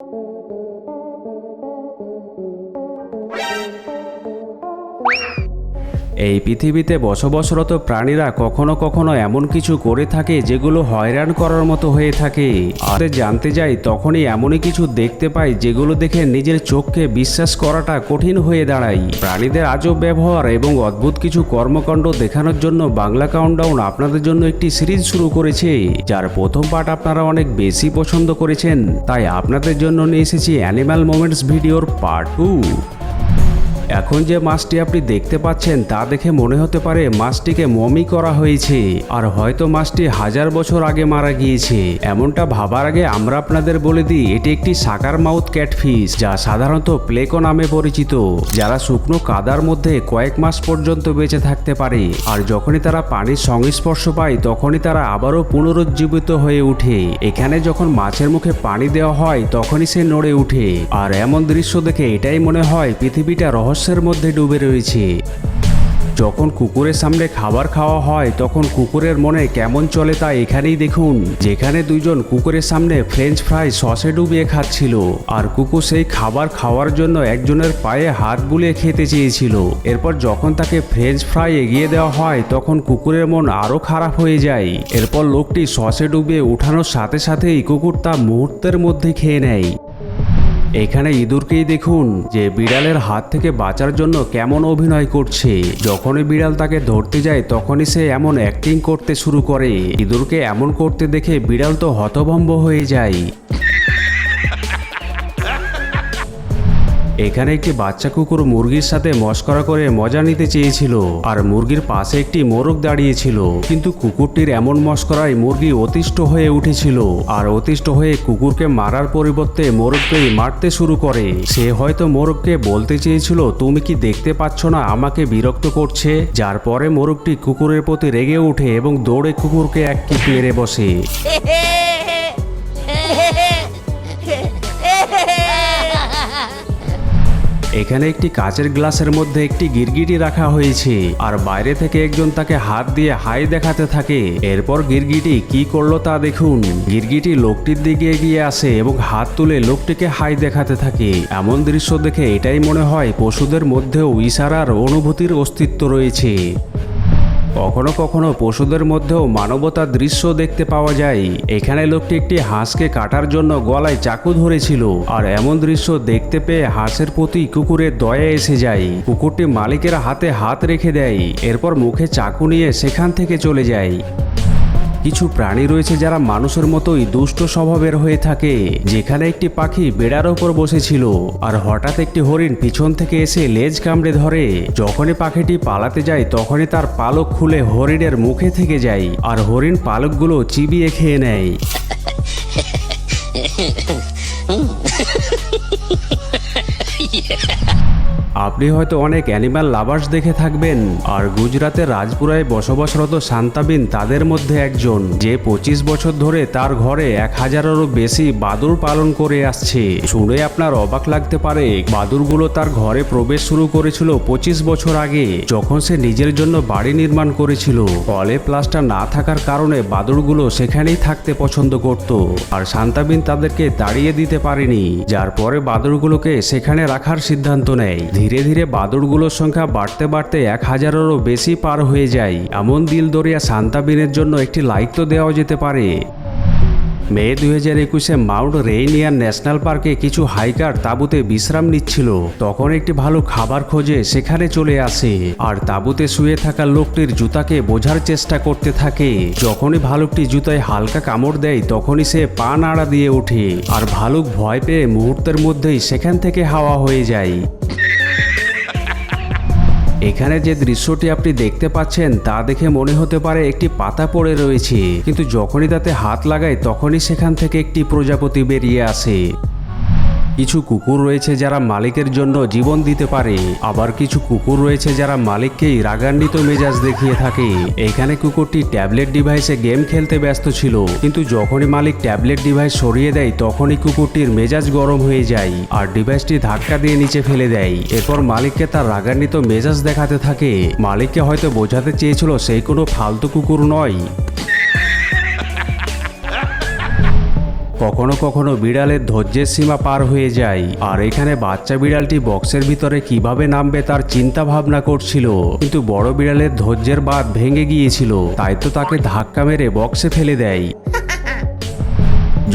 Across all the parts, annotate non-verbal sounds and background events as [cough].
Thank you. এই পৃথিবীতে বসবাসরত প্রাণীরা কখনো কখনো এমন কিছু করে থাকে যেগুলো হয়রান করার মতো হয়ে থাকে। আর জানতে যাই তখনই এমনই কিছু দেখতে পাই যেগুলো দেখে নিজের চোখকে বিশ্বাস করাটা কঠিন হয়ে দাঁড়ায়। প্রাণীদের আজব ব্যবহার এবং অদ্ভুত কিছু কর্মকাণ্ড দেখানোর জন্য বাংলা কাউন্টডাউন আপনাদের জন্য একটি সিরিজ শুরু করেছে, যার প্রথম পার্ট আপনারা অনেক বেশি পছন্দ করেছেন। তাই আপনাদের জন্য নিয়ে এসেছি অ্যানিম্যাল মোমেন্টস ভিডিওর পার্ট টু। এখন যে মাছটি আপনি দেখতে পাচ্ছেন তা দেখে মনে হতে পারে মাছটিকে মমি করা হয়েছে। আর হয়তো মাছটি হাজার বছর আগে মারা গিয়েছে। এমনটা ভাবার আগে আমরা আপনাদের বলে দিই, এটি একটি সাকার মাউথ ক্যাটফিশ যা সাধারণত প্লেকো নামে পরিচিত, যারা শুকনো কাদার মধ্যে কয়েক মাস পর্যন্ত বেঁচে থাকতে পারে। আর যখনই তারা পানির সংস্পর্শ পায়, তখনই তারা আবারও পুনরুজ্জীবিত হয়ে ওঠে এখানে যখন মাছের মুখে পানি দেওয়া হয়, তখনই সে নড়ে ওঠে আর এমন দৃশ্য দেখে এটাই মনে হয় পৃথিবীটা রহস্যের মধ্যে ডুবে রয়েছে। যখন কুকুরের সামনে খাবার খাওয়া হয়, তখন কুকুরের মনে কেমন চলে তা এখানেই দেখুন। যেখানে দুইজন কুকুরের সামনে ফ্রেঞ্চ ফ্রাই সসে ডুবিয়ে খাচ্ছিল, আর কুকুর সেই খাবার খাওয়ার জন্য একজনের পায়ে হাত বুলিয়ে খেতে চেয়েছিল। এরপর যখন তাকে ফ্রেঞ্চ ফ্রাই এগিয়ে দেওয়া হয়, তখন কুকুরের মন আরও খারাপ হয়ে যায়। এরপর লোকটি সসে ডুবিয়ে উঠানোর সাথে সাথেই কুকুর তা মুহূর্তের মধ্যে খেয়ে নেয়। এখানে ইঁদুরকেই দেখুন, যে বিড়ালের হাত থেকে বাঁচার জন্য কেমন অভিনয় করছে। যখনই বিড়াল তাকে ধরতে যায়, তখনই সে এমন অ্যাক্টিং করতে শুরু করে। ইঁদুরকে এমন করতে দেখে বিড়াল তো হতভম্ব হয়ে যায়। এখানে একটি বাচ্চা কুকুর মুরগির সাথে মস্করা করে মজা নিতে চেয়েছিল আর মুরগির পাশে একটি মোরগ দাঁড়িয়েছিল কিন্তু কুকুরটির এমন মস্করায় মুরগি অতিষ্ঠ হয়ে উঠেছিল আর অতিষ্ঠ হয়ে কুকুরকে মারার পরিবর্তে মোরগকেই মারতে শুরু করে। সে হয়তো মোরগকে বলতে চেয়েছিল, তুমি কি দেখতে পাচ্ছ না আমাকে বিরক্ত করছে? যার পরে মোরগটি কুকুরের প্রতি রেগে ওঠে এবং দৌড়ে কুকুরকে এক কিক মেরে বসে। [laughs] এখানে একটি কাচের গ্লাসের মধ্যে একটি গিরগিটি রাখা হয়েছে। আর বাইরে থেকে একজন তাকে হাত দিয়ে হাই দেখাতে থাকে। এরপর গিরগিটি কি করল তা দেখুন। গিরগিটি লোকটির দিকে এগিয়ে আসে এবং হাত তুলে লোকটিকে হাই দেখাতে থাকে। এমন দৃশ্য দেখে এটাই মনে হয় পশুদের মধ্যেও ইশারার অনুভূতির অস্তিত্ব রয়েছে। কখনো কখনো পশুদের মধ্যেও মানবতার দৃশ্য দেখতে পাওয়া যায়। এখানে লোকটি একটি হাঁসকে কাটার জন্য গলায় চাকু ধরেছিল। আর এমন দৃশ্য দেখতে পেয়ে হাঁসের প্রতি কুকুরের দয়া এসে যায়। কুকুরটি মালিকের হাতে হাত রেখে দেয়। এরপর মুখে চাকু নিয়ে সেখান থেকে চলে যায়। কিছু প্রাণী রয়েছে যারা মানুষের মতোই দুষ্ট স্বভাবের হয়ে থাকে। যেখানে একটি পাখি বেড়ার ওপর বসেছিল, আর হঠাৎ একটি হরিণ পিছন থেকে এসে লেজ কামড়ে ধরে। যখনই পাখিটি পালাতে যায়, তখনই তার পালক খুলে হরিণের মুখে থেকে যায়, আর হরিণ পালকগুলো চিবিয়ে খেয়ে নেয়। [laughs] আপনি হয়তো অনেক অ্যানিম্যাল লাভার্স দেখে থাকবেন। আর গুজরাতের রাজপুরায় বসবাসরত শান্তাবিন তাদের মধ্যে একজন, যে পঁচিশ বছর ধরে তার ঘরে এক হাজারেরও বেশি বাদুর পালন করে আসছে। শুনে আপনার অবাক লাগতে পারে বাদুরগুলো তার ঘরে প্রবেশ শুরু করেছিল পঁচিশ বছর আগে, যখন সে নিজের জন্য বাড়ি নির্মাণ করেছিল। কলে প্লাস্টার না থাকার কারণে বাদুরগুলো সেখানেই থাকতে পছন্দ করত। আর শান্তাবিন তাদেরকে তাড়িয়ে দিতে পারেনি, যার পরে বাদুরগুলোকে সেখানে রাখার সিদ্ধান্ত নেয়। ধীরে ধীরে বাদুড়গুলোর সংখ্যা বাড়তে বাড়তে এক হাজারেরও বেশি পার হয়ে যায়। এমন দিল দরিয়া শান্তাবিনের জন্য একটি লাইক তো দেওয়া যেতে পারে। মে দুই হাজার একুশে মাউন্ট রেইনিয়ার ন্যাশনাল পার্কে কিছু হাইকার তাঁবুতে বিশ্রাম নিচ্ছিল। তখন একটি ভালো খাবার খোঁজে সেখানে চলে আসে। আর তাঁবুতে শুয়ে থাকা লোকটির জুতাকে বোঝার চেষ্টা করতে থাকে। যখনই ভালুকটি জুতায় হালকা কামড় দেয়, তখনই সে পা নাড়া দিয়ে ওঠে। আর ভালুক ভয় পেয়ে মুহূর্তের মধ্যেই সেখান থেকে হাওয়া হয়ে যায়। এখানে যে দৃশ্যটি আপনি দেখতে পাচ্ছেন তা দেখে মনে হতে পারে একটি পাতা পড়ে রয়েছে। কিন্তু যখনই তাতে হাত লাগায় তখনই সেখান থেকে একটি প্রজাপতি বেরিয়ে আসে। কিছু কুকুর রয়েছে যারা মালিকের জন্য জীবন দিতে পারে। আবার কিছু কুকুর রয়েছে যারা মালিককেই রাগান্বিত মেজাজ দেখিয়ে থাকে। এখানে কুকুরটি ট্যাবলেট ডিভাইসে গেম খেলতে ব্যস্ত ছিল। কিন্তু যখনই মালিক ট্যাবলেট ডিভাইস সরিয়ে দেয়, তখনই কুকুরটির মেজাজ গরম হয়ে যায় আর ডিভাইসটি ধাক্কা দিয়ে নিচে ফেলে দেয়। এরপর মালিককে তার রাগান্বিত মেজাজ দেখাতে থাকে। মালিককে হয়তো বোঝাতে চেয়েছিল, সেই কোনো ফালতু কুকুর নয়। কখনো কখনো বিড়ালের ধৈর্যের সীমা পার হয়ে যায়। আর এখানে বাচ্চা বিড়ালটি বক্সের ভিতরে কীভাবে নামবে তার চিন্তা ভাবনা করছিল। কিন্তু বড় বিড়ালের ধৈর্যের বাদ ভেঙে গিয়েছিল। তাই তো তাকে ধাক্কা মেরে বক্সে ফেলে দেয়।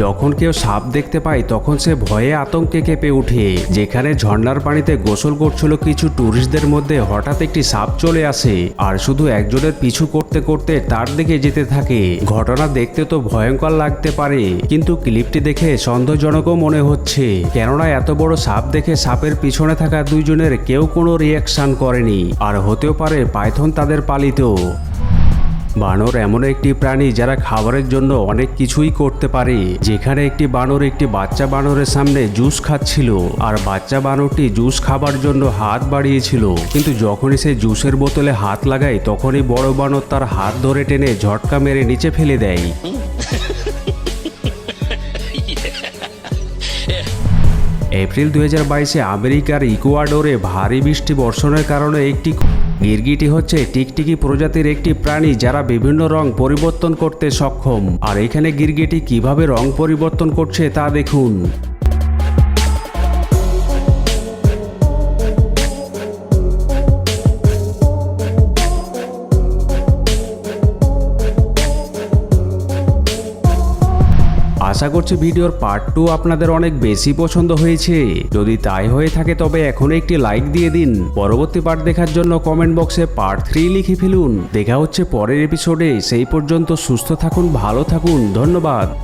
যখন কেউ সাপ দেখতে পায়, তখন সে ভয়ে আতঙ্কে কেঁপে ওঠে। যেখানে ঝর্ণার পানিতে গোসল করছিল কিছু ট্যুরিস্টদের মধ্যে, হঠাৎ একটি সাপ চলে আসে আর শুধু একজনের পিছু করতে করতে তার দিকে যেতে থাকে। ঘটনা দেখতে তো ভয়ঙ্কর লাগতে পারে, কিন্তু ক্লিপটি দেখে সন্দেহজনকও মনে হচ্ছে। কেননা এত বড় সাপ দেখে সাপের পিছনে থাকা দুইজনের কেউ কোনো রিয়াকশন করেনি, আর হতেও পারে পাইথন তাদের পালিত। বানর এমন একটি প্রাণী যারা খাবারের জন্য অনেক কিছুই করতে পারে। যেখানে একটি বানর একটি বাচ্চা বানরের সামনে জুস খাচ্ছিল আর বাচ্চা বানরটি জুস খাবার জন্য হাত বাড়িয়েছিল। কিন্তু যখনই সে জুসের বোতলে হাত লাগায়, তখনই বড় বানর তার হাত ধরে টেনে ঝটকা মেরে নিচে ফেলে দেয়। এপ্রিল দু হাজার বাইশে আমেরিকার ইকুয়াডোরে ভারী বৃষ্টি বর্ষণের কারণে একটি গিরগিটি হচ্ছে টিকটিকি প্রজাতির একটি প্রাণী যারা বিভিন্ন রং পরিবর্তন করতে সক্ষম। আর এখানে গিরগিটি কীভাবে রং পরিবর্তন করছে তা দেখুন। আশা করছি ভিডিওর পার্ট টু আপনাদের অনেক বেশি পছন্দ হয়েছে। যদি তাই হয়ে থাকে তবে এখন একটি লাইক দিয়ে দিন। পরবর্তী পার্ট দেখার জন্য কমেন্ট বক্সে পার্ট থ্রি লিখে ফেলুন। দেখা হচ্ছে পরের এপিসোডে সেই পর্যন্ত সুস্থ থাকুন, ভালো থাকুন। ধন্যবাদ।